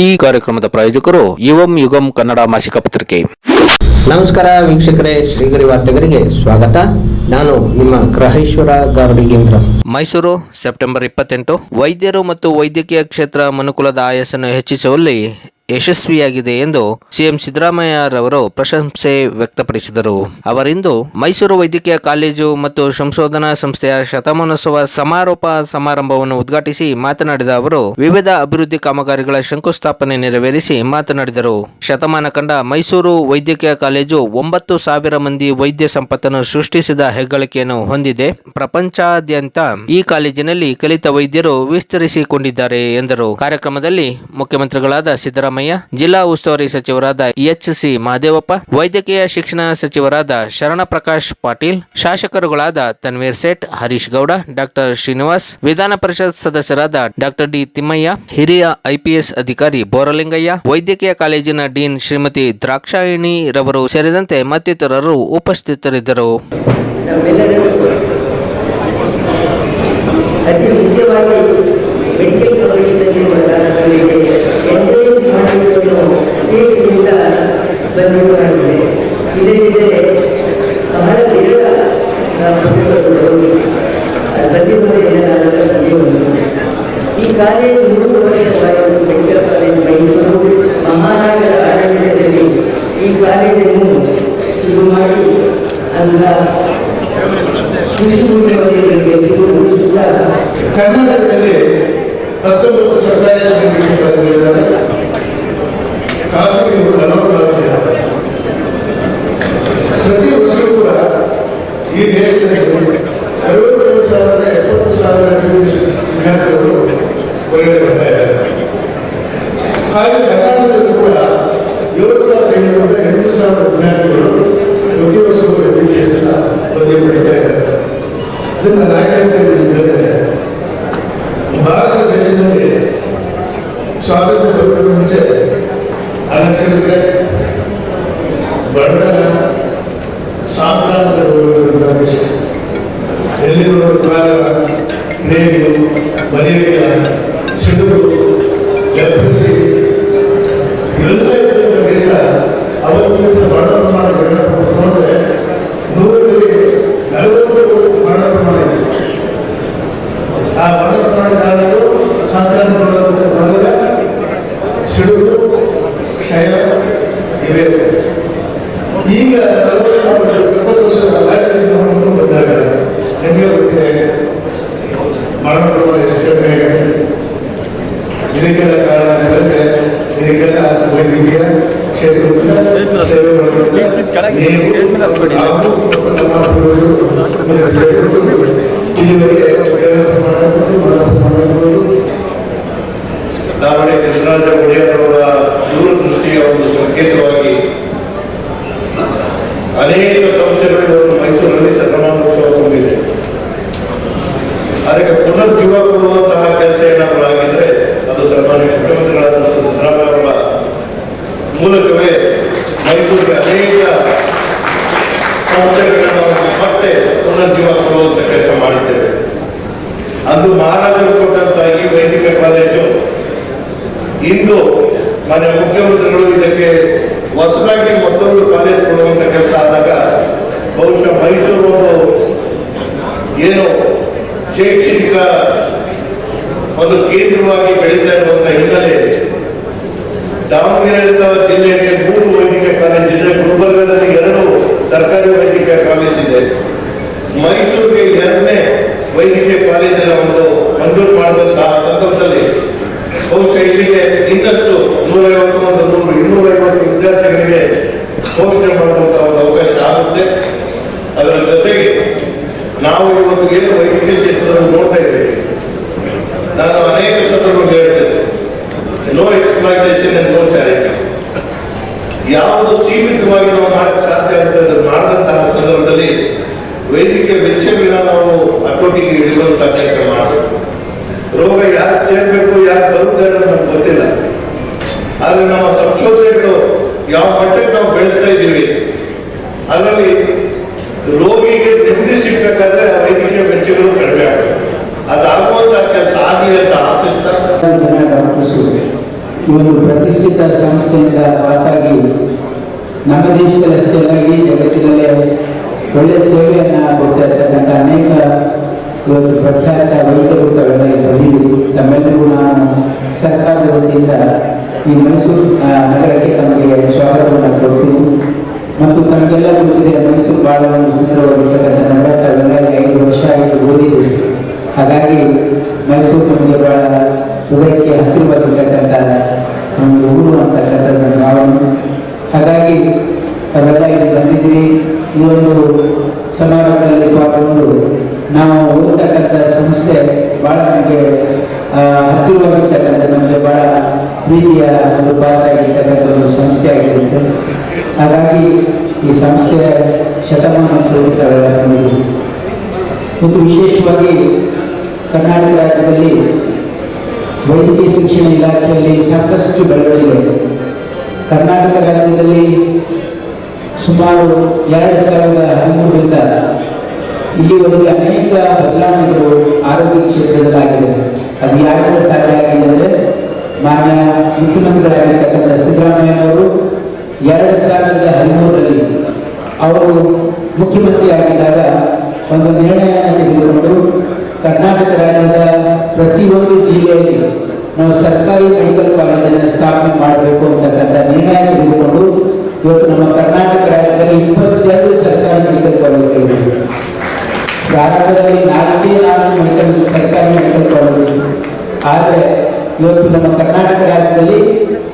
ಈ ಕಾರ್ಯಕ್ರಮದ ಪ್ರಾಯೋಜಕರು ಯುವಂ ಯುಗಂ ಕನ್ನಡ ಮಾಸಿಕ ಪತ್ರಿಕೆ. ನಮಸ್ಕಾರ ವೀಕ್ಷಕರೇ ಶ್ರೀಗರಿ ವಾರ್ತೆಗರಿಗೆ ಸ್ವಾಗತ. ನಾನು ನಿಮ್ಮ ಗ್ರಹೇಶ್ವರ ಗಾರ್ಡಿಗೇಂದ್ರ. ಮೈಸೂರು ಸೆಪ್ಟೆಂಬರ್ ಇಪ್ಪತ್ತೆಂಟು. ವೈದ್ಯರು ಮತ್ತು ವೈದ್ಯಕೀಯ ಕ್ಷೇತ್ರ ಮನುಕುಲದ ಆಯಸ್ಸನ್ನು ಹೆಚ್ಚಿಸುವಲ್ಲಿ ಯಶಸ್ವಿಯಾಗಿದೆ ಎಂದು ಸಿಎಂ ಸಿದ್ದರಾಮಯ್ಯರವರು ಪ್ರಶಂಸೆ ವ್ಯಕ್ತಪಡಿಸಿದರು. ಅವರಿಂದು ಮೈಸೂರು ವೈದ್ಯಕೀಯ ಕಾಲೇಜು ಮತ್ತು ಸಂಶೋಧನಾ ಸಂಸ್ಥೆಯ ಶತಮಾನೋತ್ಸವ ಸಮಾರೋಪ ಸಮಾರಂಭವನ್ನು ಉದ್ಘಾಟಿಸಿ ಮಾತನಾಡಿದ ಅವರು, ವಿವಿಧ ಅಭಿವೃದ್ಧಿ ಕಾಮಗಾರಿಗಳ ಶಂಕುಸ್ಥಾಪನೆ ನೆರವೇರಿಸಿ ಮಾತನಾಡಿದರು. ಶತಮಾನ ಕಂಡ ಮೈಸೂರು ವೈದ್ಯಕೀಯ ಕಾಲೇಜು ಒಂಬತ್ತು ಸಾವಿರ ಮಂದಿ ವೈದ್ಯ ಸಂಪತ್ತನ್ನು ಸೃಷ್ಟಿಸಿದ ಹೆಗ್ಗಳಿಕೆಯನ್ನು ಹೊಂದಿದೆ. ಪ್ರಪಂಚಾದ್ಯಂತ ಈ ಕಾಲೇಜಿನಲ್ಲಿ ಕಲಿತ ವೈದ್ಯರು ವಿಸ್ತರಿಸಿಕೊಂಡಿದ್ದಾರೆ ಎಂದರು. ಕಾರ್ಯಕ್ರಮದಲ್ಲಿ ಮುಖ್ಯಮಂತ್ರಿಗಳಾದ ಸಿದ್ದರಾಮಯ್ಯ ಜಿಲ್ಲಾ ಉಸ್ತುವಾರಿ ಸಚಿವರಾದ ಎಚ್ ಸಿ ಮಹದೇವಪ್ಪ ವೈದ್ಯಕೀಯ ಶಿಕ್ಷಣ ಸಚಿವರಾದ ಶರಣ ಪ್ರಕಾಶ್ ಪಾಟೀಲ್, ಶಾಸಕರುಗಳಾದ ತನ್ವೀರ್ ಸೇಠ್, ಹರೀಶ್ ಗೌಡ, ಡಾಕ್ಟರ್ ಶ್ರೀನಿವಾಸ್, ವಿಧಾನ ಪರಿಷತ್ ಸದಸ್ಯರಾದ ಡಾಕ್ಟರ್ ಡಿ ತಿಮ್ಮಯ್ಯ, ಹಿರಿಯ ಐಪಿಎಸ್ ಅಧಿಕಾರಿ ಬೋರಲಿಂಗಯ್ಯ, ವೈದ್ಯಕೀಯ ಕಾಲೇಜಿನ ಡೀನ್ ಶ್ರೀಮತಿ ದ್ರಾಕ್ಷಾಯಿಣಿ ರವರು ಸೇರಿದಂತೆ ಮತ್ತಿತರರು ಉಪಸ್ಥಿತರಿದ್ದರು. ಅತಿ ಮುಖ್ಯವಾಗಿ ಮೆಡಿಕಲ್ ಮಾತನಾಡಲಿಕ್ಕೆ ಎಂಕರೇಜ್ ಮಾಡುವುದನ್ನು ಉದ್ದೇಶದಿಂದ ಬಂದಿರುವಾಗಿದೆ ಇಲ್ಲದಿದ್ದರೆ ಬಹಳ ವಿರಳ ಬಂದಿರುವುದಿಲ್ಲ ನಾನು ಬಂದಿರುವುದು ಈ ಕಾಲೇಜು ಮೂರು ವರ್ಷವಾಯಿತು ಮೆಡಿಕಲ್ ಆಡಳಿತದಲ್ಲಿ ಈ ಕಾಲೇಜನ್ನು ಮಾಡಿ ಅಂತ ಕರ್ನಾಟಕದಲ್ಲಿ ಹತ್ತೊಂಬತ್ತು ಸರ್ಕಾರಿ ಕಾಲೇಜುಗಳಿದ್ದಾವೆ ಖಾಸಗಿಗಳು ಇದ್ದಾವೆ ಪ್ರತಿ ವರ್ಷವೂ ಕೂಡ ಈ ದೇಶದಲ್ಲಿ ಅರವತ್ತೇಳು ಸಾವಿರದ ಎಪ್ಪತ್ತು ಸಾವಿರ ವಿದ್ಯಾರ್ಥಿಗಳು ಹೊರಗಡೆ ಬರ್ತಾ ಇದ್ದಾರೆ ಹಾಗೆ ಕರ್ನಾಟಕದಲ್ಲೂ ಕೂಡ ಏಳು ಸಾವಿರದ ಎಂಟುನೂರ ಎಂಟು ಸಾವಿರ ವಿದ್ಯಾರ್ಥಿಗಳು ಪ್ರತಿ ವರ್ಷವೂ ಎಂ ಬಿ ಬಿ ಎಸ್ ಪದವಿ ಪಡಿತಾ ಇದ್ದಾರೆ. ಇದನ್ನ ಅಂದು ಮಹಾರಾಜರು ಕೊಟ್ಟಂತ ಈ ಕಾಲೇಜು. ಇಂದು ಮನೆ ಮುಖ್ಯಮಂತ್ರಿಗಳು ಇದಕ್ಕೆ ಹೊಸದಾಗಿ ಮತ್ತೊಂದು ಕಾಲೇಜ್ ಕೊಡುವಂತ ಕೆಲಸ ಆದಾಗ ಬಹುಶಃ ಮೈಸೂರು ಏನು ಶೈಕ್ಷಣಿಕ ಒಂದು ಕೇಂದ್ರವಾಗಿ ಬೆಳೀತಾ ಇರುವಂತಹ ಹಿನ್ನೆಲೆಯಲ್ಲಿ ದಾವಣಗೆರೆ ಜಿಲ್ಲೆಗೆ ಮೂರು ವೈದ್ಯಕೀಯ ಕಾಲೇಜ್ ಇದೆ. ಗುಲ್ಬರ್ಗದಲ್ಲಿ ಎರಡು ಸರ್ಕಾರಿ ವೈದ್ಯಕೀಯ ಕಾಲೇಜ್ ಇದೆ. ಮೈಸೂರಿಗೆ ಎರಡನೇ ವೈದ್ಯಕೀಯ ಕಾಲೇಜಿನ ಒಂದು ಮಂಜೂರು ಮಾಡಿದಂತಹ ಸಂದರ್ಭದಲ್ಲಿ ಬಹುಶಃ ಇಲ್ಲಿಗೆ ಇನ್ನಷ್ಟು ನೂರೈವತ್ತು ಒಂದು ನೂರು ಇನ್ನೂರೈವತ್ತು ವಿದ್ಯಾರ್ಥಿಗಳಿಗೆ ಘೋಷಣೆ ಮಾಡುವಂತಹ ಒಂದು ಅವಕಾಶ ಆಗುತ್ತೆ ಅದರ ಜೊತೆಗೆ ನಾವು ಇವತ್ತು ಏನು ವೈದ್ಯಕೀಯ ಕ್ಷೇತ್ರದಲ್ಲಿ ನೋಡ್ತಾ ಇದ್ದೇವೆ ನಾನು ಅನೇಕ ಸಂದರ್ಭಗಳು ಹೇಳ್ತೇನೆ no exploitation and no charity ಯಾವುದು ಸೀಮಿತವಾಗಿ ನಾವು ಮಾಡಕ್ಕೆ ಸಾಧ್ಯ ಅಂತಂದ್ರೆ ಮಾಡಿದಂತಹ ಸಂದರ್ಭದಲ್ಲಿ ವೈದ್ಯಕೀಯ ವೆಚ್ಚಗಳನ್ನ ನಾವು ಹತೋಟಿಗೆ ಹಿಡಿಯುವಂತಹ ಕೆಲಸ ಮಾಡಬೇಕು ರೋಗ ಯಾರು ಸೇರ್ಬೇಕು ಯಾರು ಬರುತ್ತೆ ಅನ್ನೋದು ನಮ್ಗೆ ಗೊತ್ತಿಲ್ಲ ಆದ್ರೆ ನಮ್ಮ ಸಂಶೋಧನೆಗಳು ಯಾವ ಮಟ್ಟಕ್ಕೆ ನಾವು ಬೆಳೆಸ್ತಾ ಇದ್ದೀವಿ, ಅದರಲ್ಲಿ ರೋಗಿಗೆ ನೆಮ್ಮದಿ ಸಿಗ್ಬೇಕಾದ್ರೆ ವೈದ್ಯಕೀಯ ವೆಚ್ಚಗಳು ಕಡಿಮೆ ಆಗುತ್ತೆ. ಅದಾಗುವಂತ ಕೆಲಸ ಆಗಲಿ ಅಂತ ಆಶಿಸ್ತಾ ಒಂದು ಪ್ರತಿಷ್ಠಿತ ಸಂಸ್ಥೆಯಿಂದ ಪಾಸಾಗಿ ನಮ್ಮ ದೇಶದಲ್ಲಿ ಅಷ್ಟೇ ಅಲ್ಲ, ಇಡೀ ಜಗತ್ತಿನಲ್ಲೇ ಒಳ್ಳೆ ಸೇವೆಯನ್ನ ಕೊಡ್ತಾ ಇರ್ತಕ್ಕಂಥ ಅನೇಕ ಇವತ್ತು ಪ್ರಖ್ಯಾತ ವೈದ್ಯರು ತಮ್ಮೆಲ್ಲರಿಗೂ ನಾನು ಸರ್ಕಾರದ ವತಿಯಿಂದ ಈ ಮೈಸೂರು ನಗರಕ್ಕೆ ತಮಗೆ ಸ್ವಾಗತವನ್ನು ಕೊಡ್ತೀನಿ. ಮತ್ತು ತಮಗೆಲ್ಲ ಗೊತ್ತಿದೆ, ಮೈಸೂರು ಬಹಳ ಒಂದು ಸುಂದರವಾಗಿರ್ತಕ್ಕಂಥ ನಗರ ತಾವೆಲ್ಲ ಐದು ವರ್ಷ ಆಯಿತು ಓದಿದೆ. ಹಾಗಾಗಿ ಮೈಸೂರು ನಮಗೆ ಬಹಳ ಹೃದಯಕ್ಕೆ ಹತ್ತಿರವಾಗಿರ್ತಕ್ಕಂಥ ಒಂದು ಊರು ಅಂತಕ್ಕಂಥ ಭಾವನೆ. ಹಾಗಾಗಿ ತಾವೆಲ್ಲ ಇಲ್ಲಿ ಬಂದಿದ್ದೀರಿ. ಈ ಒಂದು ಸಮಾರಂಭದಲ್ಲಿ ಪಾಲ್ಗೊಂಡು ನಾವು ಓದ್ತಕ್ಕಂಥ ಸಂಸ್ಥೆ ಬಹಳ ನಮಗೆ ಹತ್ತಿರವಾಗಿರ್ತಕ್ಕಂಥ ನಮಗೆ ಬಹಳ ಪ್ರೀತಿಯ ಒಂದು ಪಾತ್ರ ಆಗಿರ್ತಕ್ಕಂಥ ಒಂದು ಸಂಸ್ಥೆ ಆಗಿರುತ್ತೆ. ಹಾಗಾಗಿ ಈ ಸಂಸ್ಥೆಯ ಶತಮಾನ ತಾವೆಲ್ಲ ಮತ್ತು ವಿಶೇಷವಾಗಿ ಕರ್ನಾಟಕ ರಾಜ್ಯದಲ್ಲಿ ವೈದ್ಯಕೀಯ ಶಿಕ್ಷಣ ಇಲಾಖೆಯಲ್ಲಿ ಸಾಕಷ್ಟು ಬೆಳವಣಿಗೆ ಕರ್ನಾಟಕ ರಾಜ್ಯದಲ್ಲಿ ಸುಮಾರು ಎರಡು ಸಾವಿರದ ಹದಿಮೂರರಿಂದ ಇಲ್ಲಿವರೆಗೆ ಅನೇಕ ಬದಲಾವಣೆಗಳು ಆರೋಗ್ಯ ಕ್ಷೇತ್ರದಲ್ಲಿ ಆಗಿದೆ ಅದು ಯಾರಿಂದ ಸಾಧ್ಯ ಆಗಿದೆ ಅಂದರೆ ಮಾನ್ಯ ಮುಖ್ಯಮಂತ್ರಿಗಳಾಗಿರ್ತಕ್ಕಂಥ ಸಿದ್ದರಾಮಯ್ಯನವರು ಎರಡು ಸಾವಿರದ ಹದಿಮೂರರಲ್ಲಿ ಅವರು ಮುಖ್ಯಮಂತ್ರಿ ಆಗಿದ್ದಾಗ ಒಂದು ನಿರ್ಣಯವನ್ನು ತೆಗೆದುಕೊಂಡು ಕರ್ನಾಟಕ ರಾಜ್ಯದ ಪ್ರತಿಯೊಂದು ಜಿಲ್ಲೆಯಲ್ಲಿ ನಾವು ಸರ್ಕಾರಿ ಮೆಡಿಕಲ್ ಕಾಲೇಜನ್ನು ಸ್ಥಾಪನೆ ಮಾಡಬೇಕು ಅಂತಕ್ಕಂಥ ನಿರ್ಣಯ ತೆಗೆದುಕೊಂಡು ಇವತ್ತು ನಮ್ಮ ಕರ್ನಾಟಕ ರಾಜ್ಯದಲ್ಲಿ ಇಪ್ಪತ್ತೆರಡು ಸರ್ಕಾರಿ ಮೆಡಿಕಲ್ ಕಾಲೇಜುಗಳಿವೆ. ಪ್ರಾರಂಭದಲ್ಲಿ ನಾಲ್ಕೇ ನಾಲ್ಕು ಮೆಡಿಕಲ್ ಸರ್ಕಾರಿ ಮೆಡಿಕಲ್ ಕಾಲೇಜು ಆದರೆ ಇವತ್ತು ನಮ್ಮ ಕರ್ನಾಟಕ ರಾಜ್ಯದಲ್ಲಿ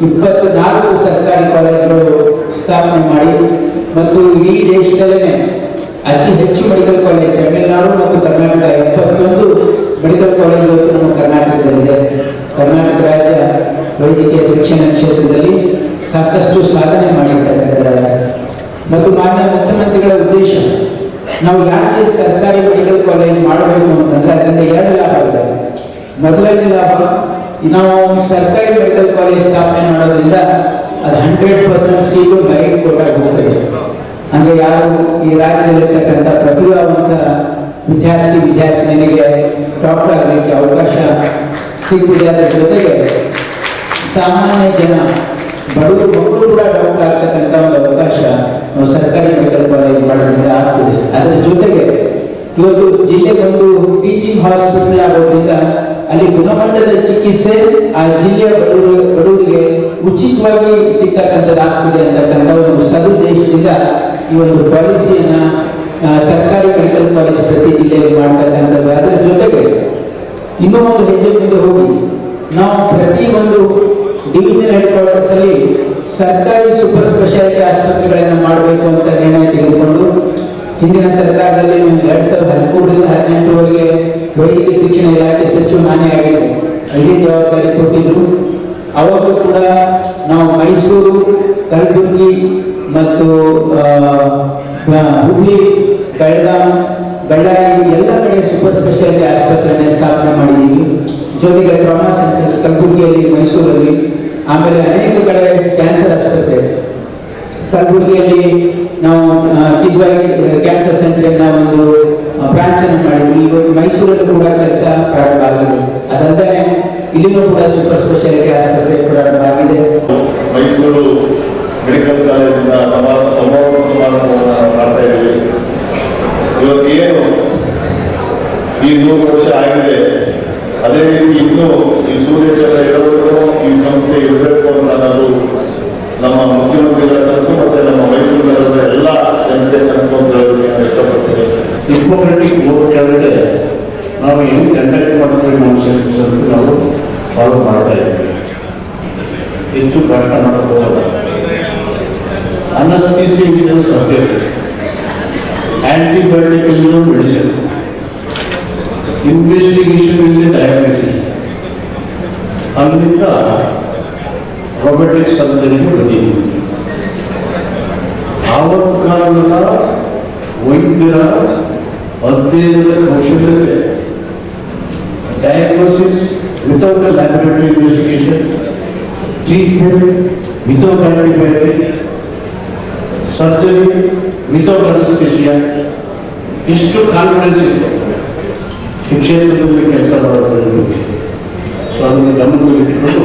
ಇಪ್ಪತ್ತು ನಾಲ್ಕು ಸರ್ಕಾರಿ ಕಾಲೇಜುಗಳು ಸ್ಥಾಪನೆ ಮಾಡಿ ಮತ್ತು ಈ ದೇಶದಲ್ಲೇ ಅತಿ ಹೆಚ್ಚು ಮೆಡಿಕಲ್ ಕಾಲೇಜ್ ತಮಿಳುನಾಡು ಮತ್ತು ಕರ್ನಾಟಕ ಎಪ್ಪತ್ತೊಂದು ಮೆಡಿಕಲ್ ಕಾಲೇಜ್ ಇವತ್ತು ನಮ್ಮ ಕರ್ನಾಟಕದಲ್ಲಿದೆ. ಕರ್ನಾಟಕ ರಾಜ್ಯ ವೈದ್ಯಕೀಯ ಶಿಕ್ಷಣ ಕ್ಷೇತ್ರದಲ್ಲಿ ಸಾಕಷ್ಟು ಸಾಧನೆ ಮಾಡಿರ್ತಕ್ಕಂಥ ಮತ್ತು ಮಾನ್ಯ ಮುಖ್ಯಮಂತ್ರಿಗಳ ಉದ್ದೇಶ, ನಾವು ಯಾಕೆ ಸರ್ಕಾರಿ ಮೆಡಿಕಲ್ ಕಾಲೇಜ್ ಮಾಡಬೇಕು ಅಂತಂದ್ರೆ ಅದರಿಂದ ಎರಡು ಲಾಭ ಇದೆ? ಮೊದಲನೇ ಲಾಭ ನಾವು ಸರ್ಕಾರಿ ಮೆಡಿಕಲ್ ಕಾಲೇಜ್ ಸ್ಥಾಪನೆ ಮಾಡೋದ್ರಿಂದ ಅದು ಹಂಡ್ರೆಡ್ ಪರ್ಸೆಂಟ್ ಸೀಟು ಮೆರಿಟ್ ಕೊಟ್ಟಾಗುತ್ತದೆ ಅಂದ್ರೆ ಯಾರು ಈ ರಾಜ್ಯದಲ್ಲಿರ್ತಕ್ಕಂಥ ಪ್ರತಿಭಾವಂತ ವಿದ್ಯಾರ್ಥಿ, ವಿದ್ಯಾರ್ಥಿನಿಗೆ ಡಾಕ್ಟರ್ ಆಗಲಿಕ್ಕೆ ಅವಕಾಶ ಸಿಗ್ತಿದೆ ಅದರ ಜೊತೆಗೆ ಸಾಮಾನ್ಯ ಜನ, ಬಡವರು, ಮಕ್ಕಳು ಕೂಡ ಡಾಕ್ಟರ್ ಆಗ್ತಕ್ಕಂಥ ಒಂದು ಅವಕಾಶ ನಾವು ಸರ್ಕಾರಿ ಮೆಡಿಕಲ್ ಕಾಲೇಜ್ ಮಾಡೋದ್ರಿಂದ ಆಗ್ತದೆ. ಅದರ ಜೊತೆಗೆ ಇವತ್ತು ಜಿಲ್ಲೆಗೊಂದು ಟೀಚಿಂಗ್ ಹಾಸ್ಪಿಟಲ್ ಆಗೋದ್ರಿಂದ ಅಲ್ಲಿ ಗುಣಮಟ್ಟದ ಚಿಕಿತ್ಸೆ ಆ ಜಿಲ್ಲೆಯ ಬಡವರು ಬಡವರಿಗೆ ಉಚಿತವಾಗಿ ಸಿಕ್ಕತಕ್ಕಂಥದ್ದಾಗ್ತದೆ ಅಂತಕ್ಕಂಥ ಒಂದು ಸದುದ್ದೇಶದಿಂದ ಈ ಒಂದು ಪಾಲಿಸಿಯನ್ನ ಸರ್ಕಾರಿ ಮೆಡಿಕಲ್ ಕಾಲೇಜ್ ಪ್ರತಿ ಜಿಲ್ಲೆಯಲ್ಲಿ ಮಾಡ್ತಕ್ಕಂಥದ್ದು. ಅದರ ಜೊತೆಗೆ ಇನ್ನೂ ಒಂದು ಹೆಜ್ಜೆ ಮುಂದೆ ಹೋಗಿ, ನಾವು ಪ್ರತಿ ಒಂದು ಡಿವಿಷನ್ ಹೆಡ್ ಕ್ವಾರ್ಟರ್ಸ್ ಅಲ್ಲಿ ಸರ್ಕಾರಿ ಸೂಪರ್ ಸ್ಪೆಷಾಲಿಟಿ ಆಸ್ಪತ್ರೆಗಳನ್ನು ಮಾಡಬೇಕು ಅಂತ ನಿರ್ಣಯ ತೆಗೆದುಕೊಂಡು, ಹಿಂದಿನ ಸರ್ಕಾರದಲ್ಲಿ ಎರಡ್ ಸಾವಿರದ ಹದಿಮೂರರಿಂದ ಹದಿನೆಂಟರವರೆಗೆ ವೈದ್ಯಕೀಯ ಶಿಕ್ಷಣ ಇಲಾಖೆ ಸಚಿವ ನಾನೇ ಅಲ್ಲಿ ಜವಾಬ್ದಾರಿ ಕೊಟ್ಟಿದ್ರು. ಅವಾಗ ಕೂಡ ನಾವು ಮೈಸೂರು, ಕಲಬುರಗಿ ಮತ್ತು ಹುಬ್ಳಿ ಬೆಳಗಾಂ ಬಳ್ಳಾರಿ ಎಲ್ಲ ಕಡೆ ಸೂಪರ್ ಸ್ಪೆಷಾಲಿಟಿ ಆಸ್ಪತ್ರೆಯನ್ನು ಸ್ಥಾಪನೆ ಮಾಡಿದ್ದೀವಿ. ಜೊತೆಗೆ ಟ್ರಾಮಾ ಸೆಂಟರ್ಸ್ ಕಲಬುರಗಿಯಲ್ಲಿ, ಮೈಸೂರಲ್ಲಿ, ಆಮೇಲೆ ಅನೇಕ ಕಡೆ ಕ್ಯಾನ್ಸರ್ ಆಸ್ಪತ್ರೆ. ಕಲಬುರಗಿಯಲ್ಲಿ ನಾವು ಕಿದ್ವಾಗಿ ಕ್ಯಾನ್ಸರ್ ಸೆಂಟರ್ ಒಂದು ಅನ್ನು ಮಾಡಿದ್ವಿ ಇವತ್ತು ಮೈಸೂರಲ್ಲಿ ಕೂಡ ಕೆಲಸ ಪ್ರಾರಂಭ ಆಗಿದೆ ಅದಲ್ಲದೆ ಇಲ್ಲಿನೂ ಕೂಡ ಸೂಪರ್ ಸ್ಪೆಷಾಲಿಟಿ ಆಸ್ಪತ್ರೆ ಪ್ರಾರಂಭ ಆಗಿದೆ ಮೈಸೂರು ಮೆಡಿಕಲ್ ಕಾಲೇಜಿನ ಸಮಾರಂಭ ಸಮಾರೋಪ ಸಮಾರಂಭವನ್ನು ಮಾಡ್ತಾ ಇದ್ದೀವಿ. ಇವತ್ತು ಏನು ಈ ನೂರು ವರ್ಷ ಆಗಿದೆ, ಅದೇ ರೀತಿ ಇನ್ನೂ ಈ ಸೂರ್ಯಚಂದ್ರ ಇರಬೇಕು, ಈ ಸಂಸ್ಥೆ ಇರಬೇಕು ಅಂತ ಅನ್ನೋದು ನಮ್ಮ ಮುಖ್ಯಮಂತ್ರಿಗಳ ಕನಸು ಮತ್ತೆ ನಮ್ಮ ಮೈಸೂರು ನಗರದ ಎಲ್ಲ ಜನತೆ ಕನಸು ಅಂತ ಹೇಳೋದಕ್ಕೆ ಇಷ್ಟಪಡ್ತೀನಿ. ಹಿಪ್ಪೋಕ್ರೆಟಿಕ್ ಓಟ್ ಕೆಳಗಡೆ ನಾವು ಹೆಂಗ್ ಕಂಡಕ್ಟ್ ಮಾಡ್ತೀವಿ ನಮ್ಮ ಸರ್ವಿಸ್ ಅಂತ ನಾವು ಫಾಲೋ ಮಾಡ್ತಾ ಇದ್ದೀವಿ ಹೆಚ್ಚು ಕಷ್ಟ ಮಾಡಬಹುದು ಅನಸ್ತೀಸಿ ಇದು ಸಬ್ಜೆಕ್ಟ್ ಆಂಟಿಬಯೋಟಿಕ್ ಇಲ್ಲೂ ಮೆಡಿಸಿನ್ ಇನ್ವೆಸ್ಟಿಗೇಷನ್ ಇಲ್ಲಿ ಡಯಾಗ್ನೋಸಿಸ್ ಅಲ್ಲಿಂದ ರೊಬೊಟಿಕ್ ಸರ್ಜರಿಗೆ ಬಂದಿದ್ದೀವಿ ಆವತ್ತು ಕಾಲದ ವೈದ್ಯರ उनके लिए कोशिश diagnosis without laboratory investigation treatment without antibiotic surgery without anaesthesia इसको कॉन्फिडेंस क्षेत्र में कैसा बड़ा सो को लेकर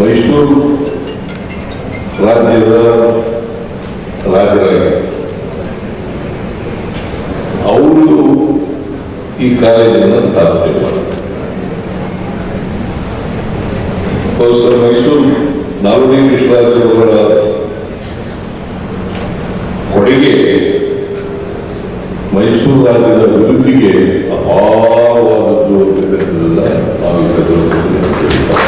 ಮೈಸೂರು ರಾಜ್ಯದ ರಾಜರಾಗಿ ಅವರು ಈ ಕಾಲೇಜನ್ನು ಸ್ಥಾಪನೆ ಮಾಡಿದ್ರು ಪ್ರೊಫೆಸರ್ ಮೈಸೂರು ನಾಲ್ವಡಿ ಕೃಷ್ಣರಾಜರವರ ಕೊಡುಗೆ ಮೈಸೂರು ರಾಜ್ಯದ ಅಭಿವೃದ್ಧಿಗೆ ಅಪಾರವಾದದ್ದು ಅಂತಕ್ಕಂಥದ್ದನ್ನ ನಾವು ಈ ಸಂದರ್ಭದಲ್ಲಿ ಹೇಳ್ತಾ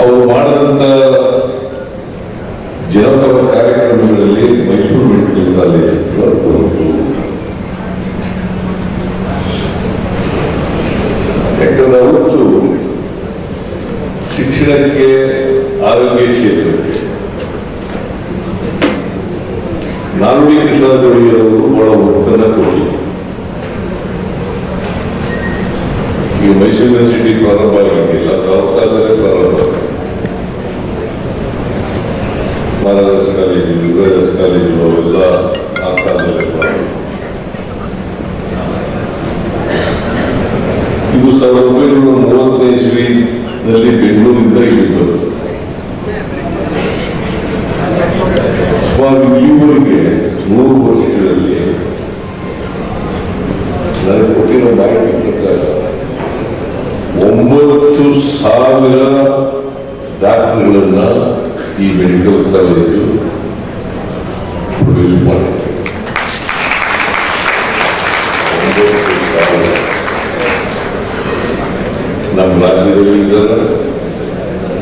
ಅವರು ಮಾಡಿದಂತ ಜನಪರ ಕಾರ್ಯಕ್ರಮಗಳಲ್ಲಿ ಮೈಸೂರು ಮೆಡಿಕಲ್ ಕಾಲೇಜು ಒಂದು ಶಿಕ್ಷಣಕ್ಕೆ, ಆರೋಗ್ಯ ಕ್ಷೇತ್ರಕ್ಕೆ. ನಾಲ್ವಡಿ ಕೃಷ್ಣದೊಡೆಯರವರು ಬಹಳ ಒತ್ತನ್ನು ಕೊಡಿ ಈ ಮೈಸೂರು ಯೂನಿವರ್ಸಿಟಿ ಪ್ರಾರಂಭ ಆಗಿದ್ದಿಲ್ಲ ಪ್ರಾರಂಭ ಆಗಿದೆ. ಮಹಾರಾಜಾಸ್ ಕಾಲೇಜು ಯುವರಾಜಾಸ್ ಕಾಲೇಜು ಅವೆಲ್ಲ ಆ ಕಾಲದಲ್ಲೇ ಇದು ಸಾವಿರದ ಒಂಬೈನೂರ ಮೂವತ್ತನೇ ಇಸ್ವಿನಲ್ಲಿ ಬೆಂಗಳೂರಿಂದ ಇಲ್ಲಿ ಬಂತು ಸುಮಾರು ಇಲ್ಲಿವರೆಗೆ ನೂರು ವರ್ಷಗಳಲ್ಲಿ ನನಗೆ ಕೊಟ್ಟಿರೋ ಮಾಹಿತಿ ಪ್ರಕಾರ ಒಂಬತ್ತು ಸಾವಿರ ಈ ಮೆಡಿಕಲ್ ಕಾಲೇಜು ಪ್ರೊಡ್ಯೂಸ್ ಮಾಡಿದೆ ನಮ್ಮ ರಾಜ್ಯದಲ್ಲಿ ಇದ್ದಾರೆ,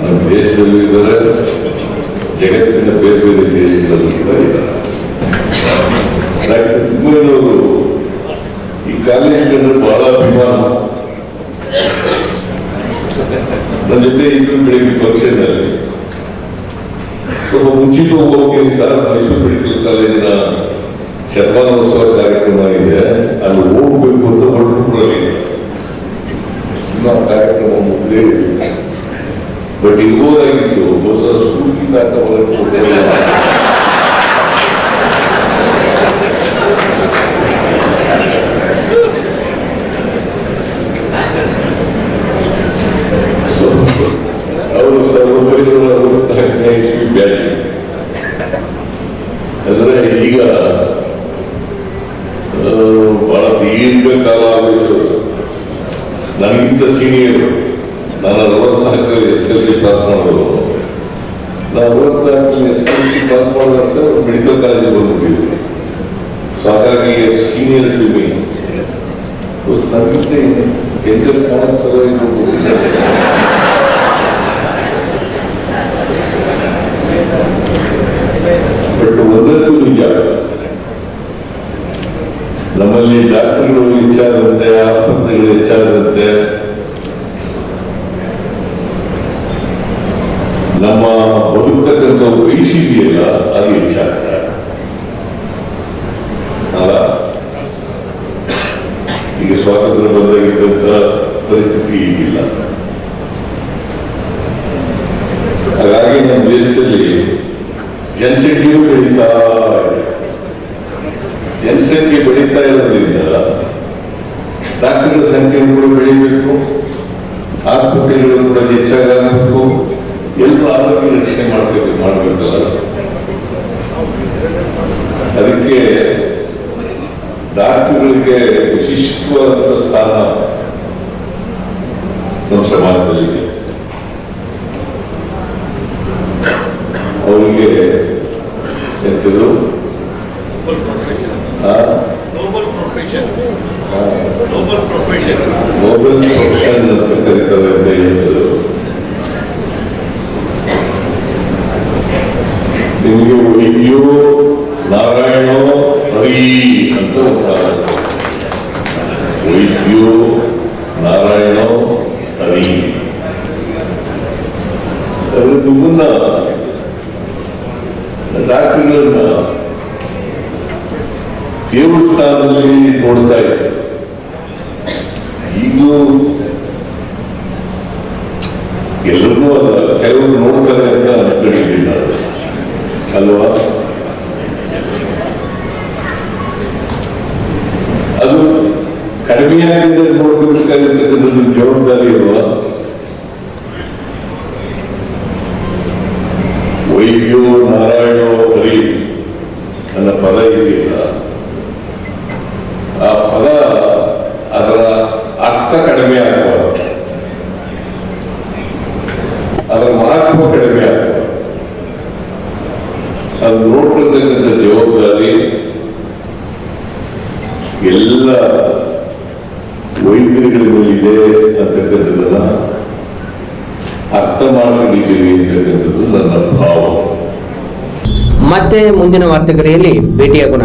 ನಮ್ಮ ದೇಶದಲ್ಲಿ ಇದ್ದಾರೆ, ಜಗತ್ತಿನ ಬೇರೆ ಬೇರೆ ದೇಶಗಳಲ್ಲಿ ಕೂಡ ಇದ್ದಾರೆ ಈ ಕಾಲೇಜಿನ ಬಹಳ ಅಭಿಮಾನ. ನನ್ನ ಜೊತೆ ಇಬ್ಬರು ಬೆಳಿಗ್ಗೆ ಫಂಕ್ಷನ್ ಅಲ್ಲಿ ಸ್ವಲ್ಪ ಮುಂಚಿತವಾಗಿ ಹೋಗ್ತೀನಿ ಸರ್ ಮೈಸೂರು ಮೆಡಿಕಲ್ ಕಾಲೇಜಿನ ಶತಮಾನೋತ್ಸವ ಕಾರ್ಯಕ್ರಮ ಇದೆ. ಅಲ್ಲಿ ಹೋಗ್ಬೇಕು ಅಂತ ಹೊರಟು ಇನ್ನು ಕಾರ್ಯಕ್ರಮ ಮುಗಿದೇ ಬಟ್ ಇರ್ಬೋದಾಗಿತ್ತು ಹೊಸ ಸ್ಕೂಲ್ ನನಗಿಂತ ಸೀನಿಯರ್ ನಾನು ಅರವತ್ನಾಲ್ಕರಲ್ಲಿ ಎಸ್ ಎಲ್ ಸಿ ಪಾಸ್ ಮಾಡೋದು ನಾನು ಅರವತ್ನಾಲ್ಕರಲ್ಲಿ ಎಸ್ ಎಲ್ ಸಿ ಪಾಸ್ ಮಾಡುವಂತ ಮೆಡಿಕಲ್ ಕಾಲೇಜಿಗೆ ಬಂದ್ಬಿಟ್ಟಿದ್ದೆ ಸೊ ಹಾಗಾಗಿ ಸೀನಿಯರ್ ಟು ಮೀ ನನಗಿಂತ ಎಂಜಲ್ ಕಾಣಿಸ್ತದೋ ಇದು ಗೊತ್ತಿಲ್ಲ. ಬಟ್ ಒಂದಕ್ಕೂ ನಿಜ ನಮ್ಮಲ್ಲಿ ಡಾಕ್ಟರ್ಗಳು ಹೆಚ್ಚಾದಂತೆ, ಆಸ್ಪತ್ರೆಗಳು ಹೆಚ್ಚಾದಂತೆ ನಮ್ಮ ಬದುಕತಕ್ಕಂಥ ವಯಸ್ಸಿದೆಯಲ್ಲ ಅದು ಹೆಚ್ಚಾಗ್ತಾ ಇದೆ. ಅಲ್ಲ ಈಗ ಸ್ವಾತಂತ್ರ್ಯ ಬಂದಾಗಿದ್ದಂತ ಪರಿಸ್ಥಿತಿ ಈಗಿಲ್ಲ ಹಾಗಾಗಿ ನಮ್ಮ ದೇಶದಲ್ಲಿ ಜನಸಂಖ್ಯೆಯೂ ಬೆಳೀತಾ ಜನಸಂಖ್ಯೆ ಬೆಳೀತಾ ಇರೋದ್ರಿಂದ ಡಾಕ್ಟರ್ಗಳ ಸಂಖ್ಯೆ ಕೂಡ ಬೆಳಿಬೇಕು. ಆಸ್ಪತ್ರೆಗಳು ಕೂಡ ಹೆಚ್ಚಾಗಬೇಕು. ಎಲ್ಲ ಆರೋಗ್ಯ ರಕ್ಷಣೆ ಮಾಡಬೇಕು, ಮಾಡಬೇಕಲ್ಲ. ಅದಕ್ಕೆ ಡಾಕ್ಟರ್ಗಳಿಗೆ ವಿಶಿಷ್ಟವಾದಂತಹ ಸ್ಥಾನ ನಮ್ಮ ಸಮಾಜದಲ್ಲಿ ಅವರಿಗೆ ಎಂತಿದ್ರು ನೋಬಲ್ ಪ್ರೊಫೆಷನ್ ನೋಬೆಲ್ ಪ್ರೊಫೆಷನ್ ಅಂತ ಕರೀತಾರೆ ಅಂತ ಹೇಳಿದ್ರು ನಿಮಗೆ ವೈದ್ಯೋ ನಾರಾಯಣೋ ಹರಿ ಅಂತ ಉಂಟಾಗುತ್ತೆ ವೈದ್ಯೋ ನಾರಾಯಣೋ ಹರಿ ಅದು ನಿಮ್ಮನ್ನ ಡಾಕ್ಟರ್ಗಳನ್ನ ದೇವ್ರ ಸ್ಥಾನದಲ್ಲಿ ನೋಡ್ತಾ ಇದ್ದೆ. ಈಗಲೂ ಎಲ್ಲರಿಗೂ ಅಲ್ಲ, ಕೆಲವರು ನೋಡ್ತಾರೆ ಅಂತ ಅನ್ಕೊಂಡಿದ್ದಾರೆ ಅಲ್ವಾ? ಅದು ಕಡಿಮೆಯಾಗಿದೆ ಇರ್ತಕ್ಕಂಥದ್ದು ಜವಾಬ್ದಾರಿ ಅಲ್ವಾ? ವೈದ್ಯೋ ನಾರಾಯಣೋ ಹರಿ, ನನ್ನ ಪದ ಇದೆಯಲ್ಲ ಆ ಪದ ಅದರ ಅರ್ಥ ಕಡಿಮೆ ಆಗಬಾರದು ಅದರ ಮಹತ್ವ ಕಡಿಮೆ ಆಗಬಾರದು ಅದು ನೋಡ್ಕೊಳ್ತಕ್ಕಂಥ ಜವಾಬ್ದಾರಿ ಎಲ್ಲ ವೈದ್ಯರುಗಳ ಮೇಲಿದೆ ಅಂತಕ್ಕಂಥದ್ದನ್ನ ಅರ್ಥ ಮಾಡ್ಕೊಂಡಿದ್ದೀವಿ ಅಂತಕ್ಕಂಥದ್ದು ನನ್ನ ಭಾವ ಮತ್ತೆ ಮುಂದಿನ ವಾರ್ತೆಗರಿಯಲ್ಲಿ ಭೇಟಿಯಾಗೋಣ.